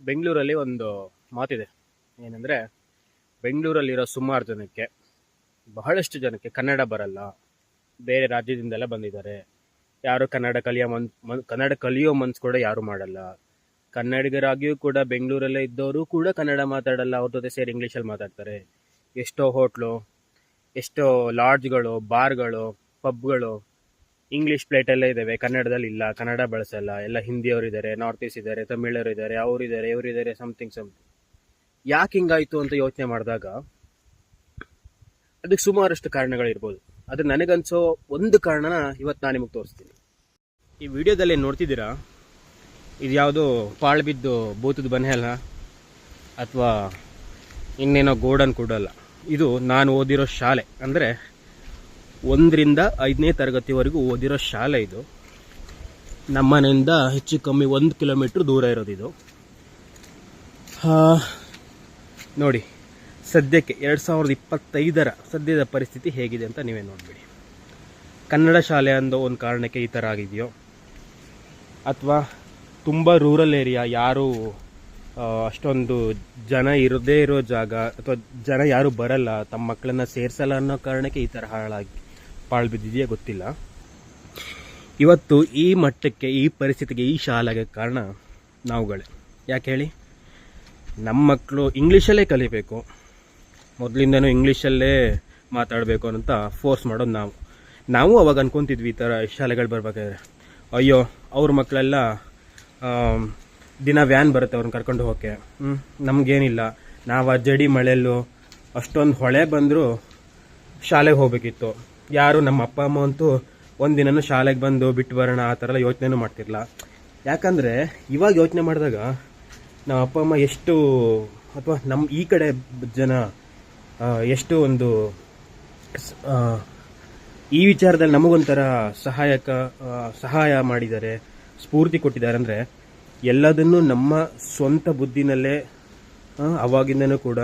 ಬೆಂಗಳೂರಲ್ಲಿ ಒಂದು ಮಾತಿದೆ. ಏನಂದರೆ, ಬೆಂಗಳೂರಲ್ಲಿರೋ ಸುಮಾರು ಜನಕ್ಕೆ, ಬಹಳಷ್ಟು ಜನಕ್ಕೆ ಕನ್ನಡ ಬರಲ್ಲ. ಬೇರೆ ರಾಜ್ಯದಿಂದೆಲ್ಲ ಬಂದಿದ್ದಾರೆ. ಯಾರು ಕನ್ನಡ ಕಲಿಯೋ ಮನ್ ಮನ್, ಕನ್ನಡ ಕಲಿಯೋ ಮನ್ಸು ಕೂಡ ಯಾರು ಮಾಡಲ್ಲ. ಕನ್ನಡಿಗರಾಗಿಯೂ ಕೂಡ ಬೆಂಗಳೂರಲ್ಲೇ ಇದ್ದವರು ಕೂಡ ಕನ್ನಡ ಮಾತಾಡಲ್ಲ. ಅವ್ರ ಜೊತೆ ಸೇರಿ ಇಂಗ್ಲೀಷಲ್ಲಿ ಮಾತಾಡ್ತಾರೆ. ಎಷ್ಟೋ ಹೋಟ್ಲು, ಎಷ್ಟೋ ಲಾಡ್ಜ್ಗಳು, ಬಾರ್ಗಳು, ಪಬ್ಗಳು ಇಂಗ್ಲೀಷ್ ಪ್ಲೇಟೆಲ್ಲ ಇದ್ದಾವೆ ಕನ್ನಡದಲ್ಲಿ ಇಲ್ಲ, ಕನ್ನಡ ಬಳಸಲ್ಲ, ಎಲ್ಲ ಹಿಂದಿಯವರು ಇದ್ದಾರೆ ನಾರ್ತ್ ಈಸ್ಟ್ ಇದ್ದಾರೆ ತಮಿಳರು ಇದ್ದಾರೆ ಅವರಿದ್ದಾರೆ ಇವರಿದ್ದಾರೆ ಸಮಥಿಂಗ್ ಸಮಥಿಂಗ್ ಯಾಕೆ ಹಿಂಗಾಯ್ತು ಅಂತ ಯೋಚನೆ ಮಾಡಿದಾಗ ಅದಕ್ಕೆ ಸುಮಾರಷ್ಟು ಕಾರಣಗಳಿರ್ಬೋದು. ಅದು ನನಗನ್ಸೋ ಒಂದು ಕಾರಣನ ಇವತ್ತು ನಾನು ನಿಮಗೆ ತೋರಿಸ್ತೀನಿ. ಈ ವಿಡಿಯೋದಲ್ಲಿ ನೋಡ್ತಿದ್ದೀರಾ? ಇದು ಯಾವುದೋ ಪಾಳು ಬಿದ್ದು ಭೂತದ ಬನೆ ಅಲ್ಲ? ಅಥವಾ ಇನ್ನೇನೋ ಗೋಡನ್ ಕೂಡಲ್ಲ. ಇದು ನಾನು ಓದಿರೋ ಶಾಲೆ. ಅಂದರೆ ಒಂದರಿಂದ ಐದನೇ ತರಗತಿವರೆಗೂ ಓದಿರೋ ಶಾಲೆ ಇದು. ನಮ್ಮನೆಯಿಂದ ಹೆಚ್ಚು ಕಮ್ಮಿ ಒಂದು ಕಿಲೋಮೀಟ್ರ್ ದೂರ ಇರೋದಿದು ನೋಡಿ, ಸದ್ಯಕ್ಕೆ ಎರಡು ಸಾವಿರದ ಇಪ್ಪತ್ತೈದರ ಸದ್ಯದ ಪರಿಸ್ಥಿತಿ ಹೇಗಿದೆ ಅಂತ ನೀವೇ ನೋಡಿಬಿಡಿ. ಕನ್ನಡ ಶಾಲೆ ಅಂದೋ ಒಂದು ಕಾರಣಕ್ಕೆ ಈ ಥರ ಆಗಿದೆಯೋ? ಅಥವಾ ತುಂಬ ರೂರಲ್ ಏರಿಯಾ ಯಾರು ಅಷ್ಟೊಂದು ಜನ ಇರದೇ ಇರೋ ಜಾಗ, ಅಥವಾ ಜನ ಯಾರು ಬರಲ್ಲ, ತಮ್ಮ ಮಕ್ಕಳನ್ನ ಸೇರಿಸಲ್ಲ ಅನ್ನೋ ಕಾರಣಕ್ಕೆ ಈ ಥರ ಹಾಳಾಗಿ ಪಾಳು ಬಿದ್ದಿದೆಯಾ ಗೊತ್ತಿಲ್ಲ. ಇವತ್ತು ಈ ಮಟ್ಟಕ್ಕೆ, ಈ ಪರಿಸ್ಥಿತಿಗೆ ಈ ಶಾಲೆಗೆ ಕಾರಣ ನಾವುಗಳೇ. ಯಾಕೆ ಹೇಳಿ? ನಮ್ಮ ಮಕ್ಕಳು ಇಂಗ್ಲೀಷಲ್ಲೇ ಕಲಿಬೇಕು. ಮೊದಲಿಂದನೂ ಇಂಗ್ಲೀಷಲ್ಲೇ ಮಾತಾಡಬೇಕು ಅಂತ ಫೋರ್ಸ್ ಮಾಡೋದು ನಾವು. ನಾವು ಅವಾಗ ಅನ್ಕೊತಿದ್ವಿ ಈ ಥರ ಶಾಲೆಗಳು ಬರ್ಬೇಕಾದ್ರೆ. ಅಯ್ಯೋ, ಅವ್ರ ಮಕ್ಕಳೆಲ್ಲ ದಿನ ವ್ಯಾನ್ ಬರುತ್ತೆ ಅವ್ರನ್ನ ಕರ್ಕೊಂಡು ಹೋಗೋಕ್ಕೆ. ಹ್ಞೂ ನಮಗೇನಿಲ್ಲ. ನಾವು ಆ ಜಡಿ ಮಳೆಯಲ್ಲೂ ಅಷ್ಟೊಂದು ಹೊಳೆ ಬಂದರೂ ಶಾಲೆಗೆ ಹೋಗ್ಬೇಕಿತ್ತು. ಯಾರು ನಮ್ಮ ಅಪ್ಪ, ಅಮ್ಮ ಅಂತೂ ಒಂದಿನನೂ ಶಾಲೆಗೆ ಬಂದು ಬಿಟ್ಟು ಬರೋಣ, ಆ ಥರ ಎಲ್ಲ ಯೋಚನೆನೂ ಮಾಡ್ತಿರಲಿಲ್ಲ. ಯಾಕಂದರೆ ಇವಾಗ ಯೋಚನೆ ಮಾಡಿದಾಗ ನಮ್ಮ ಅಪ್ಪ, ಅಮ್ಮ ಎಷ್ಟು, ಅಥವಾ ನಮ್ಮ ಈ ಕಡೆ ಜನ ಎಷ್ಟು ಒಂದು ಈ ವಿಚಾರದಲ್ಲಿ ನಮಗೊಂಥರ ಸಹಾಯಕ ಸಹಾಯ ಮಾಡಿದ್ದಾರೆ, ಸ್ಫೂರ್ತಿ ಕೊಟ್ಟಿದ್ದಾರೆ ಅಂದರೆ ಎಲ್ಲದನ್ನು ನಮ್ಮ ಸ್ವಂತ ಬುದ್ಧಿನಲ್ಲೇ ಅವಾಗಿಂದನೂ ಕೂಡ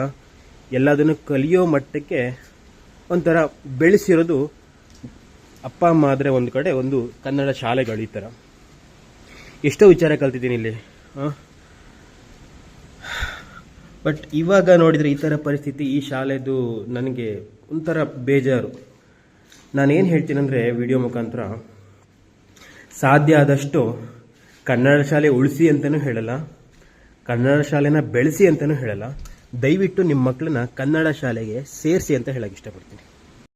ಎಲ್ಲದನ್ನು ಕಲಿಯೋ ಮಟ್ಟಕ್ಕೆ ಒಂಥರ ಬೆಳೆಸಿರೋದು ಅಪ್ಪ ಅಮ್ಮ ಆದರೆ ಒಂದು ಕಡೆ, ಒಂದು ಕನ್ನಡ ಶಾಲೆಗಳು ಈ ಥರ ಎಷ್ಟೋ ವಿಚಾರ ಕಲ್ತಿದ್ದೀನಿ ಇಲ್ಲಿ ಬಟ್ ಇವಾಗ ನೋಡಿದರೆ ಈ ಥರ ಪರಿಸ್ಥಿತಿ ಈ ಶಾಲೆದು ನನಗೆ ಒಂಥರ ಬೇಜಾರು. ನಾನೇನು ಹೇಳ್ತೀನಂದರೆ ವಿಡಿಯೋ ಮುಖಾಂತರ, ಸಾಧ್ಯ ಆದಷ್ಟು ಕನ್ನಡ ಶಾಲೆ ಉಳಿಸಿ ಅಂತಲೂ ಹೇಳಲ್ಲ, ಕನ್ನಡ ಶಾಲೆನ ಬೆಳೆಸಿ ಅಂತಲೂ ಹೇಳಲ್ಲ, ದಯವಿಟ್ಟು ನಿಮ್ಮ ಮಕ್ಕಳನ್ನ ಕನ್ನಡ ಶಾಲೆಗೆ ಸೇರಿಸಿ ಅಂತ ಹೇಳಕ್ಕೆ ಇಷ್ಟಪಡ್ತೀನಿ.